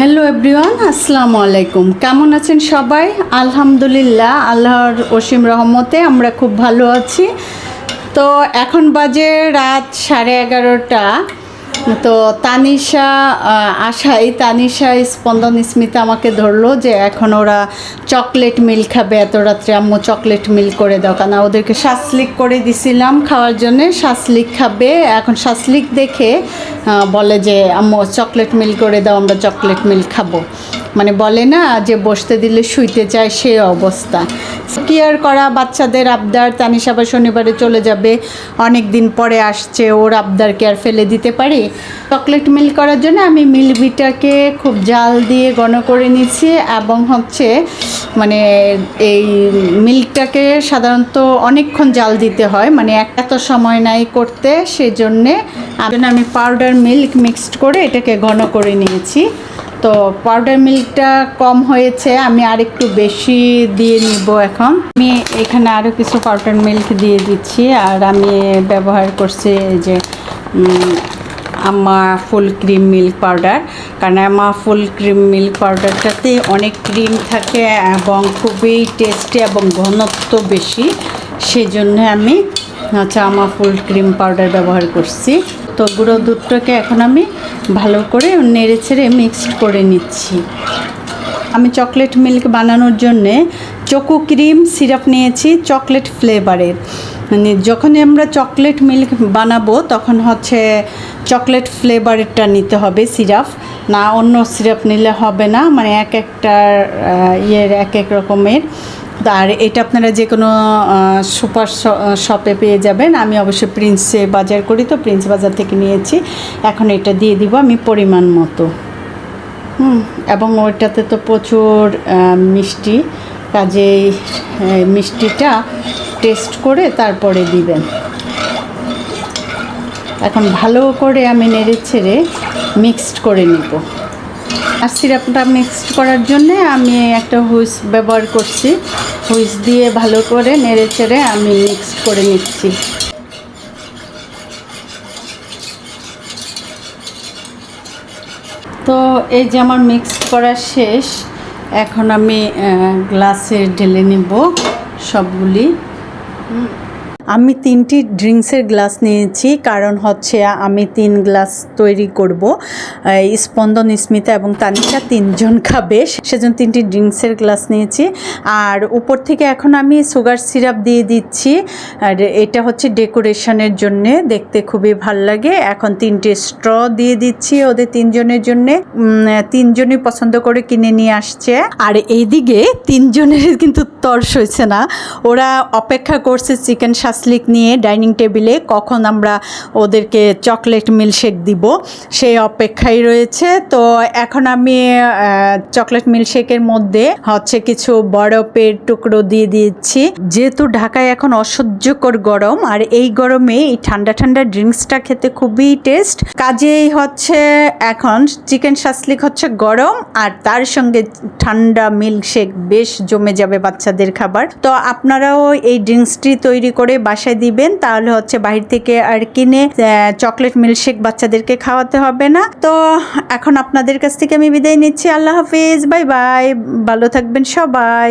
Hello everyone আসসালামু আলাইকুম কেমন আছেন সবাই? আলহামদুলিল্লাহ, আল্লাহর অসীম রহমতে আমরা খুব ভালো আছি। তো এখন বাজে রাত সাড়ে এগারোটা। তো তানিশা আশাই, তানিশা স্পন্দন স্মিতা আমাকে ধরলো যে এখন ওরা চকলেট মিল খাবে। এত রাত্রে আম্মু চকলেট মিল করে দাও। কারণ ওদেরকে শাসলিক করে দিছিলাম খাওয়ার জন্যে। শাসলিক খাবে। এখন শাসলিক দেখে বলে যে, আম্মু, চকলেট মিল করে দাও, আমরা চকলেট মিল খাব। মানে বলে না যে বসতে দিলে শুইতে চায় সে অবস্থা। কি আর করা বাচ্চাদের আবদার, তানিশ আবার শনিবারে চলে যাবে। অনেক দিন পরে আসছে, ওর আবদারকে আর ফেলে দিতে পারি? চকলেট মিল করার জন্য আমি মিলবিটাকে খুব জাল দিয়ে ঘন করে নিচ্ছি এবং হচ্ছে মানে এই মিল্কটাকে সাধারণত অনেকক্ষণ জাল দিতে হয় মানে এত সময় নাই করতে। সেজন্যে আমি পাউডার মিল্ক মিক্সড করে এটাকে ঘন করে নিয়েছি। তো পাউডার মিল্কটা কম হয়েছে, আমি আরেকটু বেশি দিয়ে নিব এখন। আমি এখানে আরও কিছু পাউডার মিল্ক দিয়ে দিচ্ছি, আর আমি ব্যবহার করছি যে আমা ফুল ক্রিম মিল্ক পাউডার কারণ আমা ফুল ক্রিম মিল্ক পাউডারটাতে অনেক ক্রিম থাকে এবং খুবই টেস্টি এবং ঘনত্ব বেশি। সেজন্য আমি আচ্ছা আমা ফুল ক্রিম পাউডার ব্যবহার করছি। তো গুঁড়ো দুধটাকে এখন আমি ভালো করে নেড়ে ছেড়ে মিক্সড করে নিচ্ছি। আমি চকলেট মিল্ক বানানোর জন্যে চকো ক্রিম সিরাপ নিয়েছি চকলেট ফ্লেভারের মানে যখনই আমরা চকলেট মিল্ক বানাবো, তখন হচ্ছে চকলেট ফ্লেভারেরটা নিতে হবে সিরাপ না অন্য সিরাপ নিলে হবে না মানে এক একটা ইয়ের এক এক রকমের। আর এটা আপনারা যে কোনো সুপার শপে পেয়ে যাবেন। আমি অবশ্যই প্রিন্সে বাজার করি তো, প্রিন্স বাজার থেকে নিয়েছি। এখন এটা দিয়ে দিব আমি পরিমাণ মতো। হুম, এবং ওইটাতে তো প্রচুর মিষ্টি। কাজেই মিষ্টিটা টেস্ট করে তারপরে দিবেন। এখন ভালো করে আমি নেড়ে ছেড়ে মিক্সড করে নিব। আর সিরাপটা মিক্সড করার জন্যে আমি একটা হুইস ব্যবহার করছি। হুইস দিয়ে ভালো করে নেড়ে চেড়ে আমি মিক্স করে নিচ্ছি। তো এই যে আমার মিক্স করা শেষ, এখন আমি গ্লাসে ঢেলে নিব সবগুলি। আমি তিনটি ড্রিঙ্কসের গ্লাস নিয়েছি, কারণ হচ্ছে আমি তিন গ্লাস তৈরি করব। স্পন্দন, স্মিতা এবং তানিশা তিনজন খাবে, সেজন্য তিনটি ড্রিঙ্কসের গ্লাস নিয়েছি। আর উপর থেকে এখন আমি সুগার সিরাপ দিয়ে দিচ্ছি, আর এটা হচ্ছে ডেকোরেশনের জন্যে, দেখতে খুবই ভালো লাগে। এখন তিনটে স্ট্র দিয়ে দিচ্ছি ওদের তিনজনের জন্যে। তিনজনই পছন্দ করে কিনে নিয়ে আসছে। আর এইদিকে তিনজনের কিন্তু তর্স হয়েছে না। ওরা অপেক্ষা করছে চিকেন শাসলিক নিয়ে ডাইনিং টেবিলে কখন আমরা ওদেরকে চকলেট মিল্কশেক দিব, সেই অপেক্ষায় রয়েছে। তো এখন আমি চকলেট মিল্কশেকের মধ্যে হচ্ছে কিছু বরফের টুকরো দিয়ে দিচ্ছি। যেহেতু ঢাকায় এখন অসহ্যকর গরম, আর এই গরমে এই ঠান্ডা ঠান্ডা ড্রিঙ্কসটা খেতে খুবই টেস্ট। কাজেই হচ্ছে এখন চিকেন শাসলিক হচ্ছে গরম, আর তার সঙ্গে ঠান্ডা মিল্কশেক বেশ জমে যাবে বাচ্চাদের খাবার। তো আপনারাও এই ড্রিঙ্কসটি তৈরি করে বাসায় দিবেন, তাহলে হচ্ছে বাহির থেকে আর কিনে চকলেট মিল্কশেক বাচ্চাদেরকে খাওয়াতে হবে না। তো এখন আপনাদের কাছ থেকে আমি বিদায় নিচ্ছি। আল্লাহ হাফিজ, বাই বাই, ভালো থাকবেন সবাই।